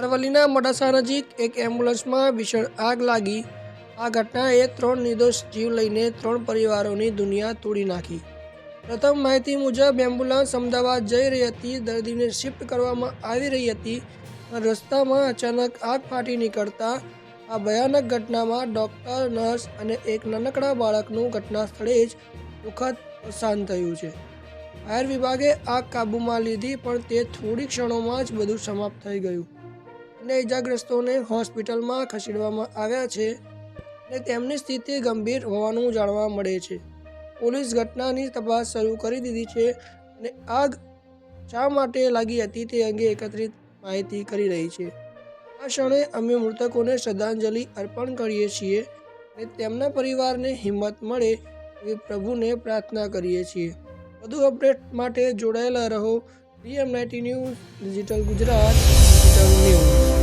અરવલ્લીના મોડાસા નજીક એક એમ્બ્યુલન્સમાં ભીષણ આગ લાગી. આ ઘટનાએ ત્રણ નિર્દોષ જીવ લઈને ત્રણ પરિવારોની દુનિયા તોડી નાખી. પ્રથમ માહિતી મુજબ, એમ્બ્યુલન્સ અમદાવાદ જઈ રહી હતી, દર્દીને શિફ્ટ કરવામાં આવી રહી હતી પણ રસ્તામાં અચાનક આગ ફાટી નીકળતા આ ભયાનક ઘટનામાં ડૉક્ટર, નર્સ અને એક નાનકડા બાળકનું ઘટના સ્થળે જ દુઃખદ અવસાન થયું છે. ફાયર વિભાગે આગ કાબૂમાં લીધી, પણ તે થોડી ક્ષણોમાં જ બધું સમાપ્ત થઈ ગયું. અને ઇજાગ્રસ્તોને હોસ્પિટલમાં ખસેડવામાં આવ્યા છે અને તેમની સ્થિતિ ગંભીર હોવાનું જાણવા મળે છે. પોલીસ ઘટનાની તપાસ શરૂ કરી દીધી છે અને આગ શા માટે લાગી હતી તે અંગે એકત્રિત માહિતી કરી રહી છે. આ ક્ષણે અમે મૃતકોને શ્રદ્ધાંજલિ અર્પણ કરીએ છીએ અને તેમના પરિવારને હિંમત મળે એવી પ્રભુને પ્રાર્થના કરીએ છીએ. વધુ અપડેટ માટે જોડાયેલા રહો, DM ninety news, digital Gujarat, digital news.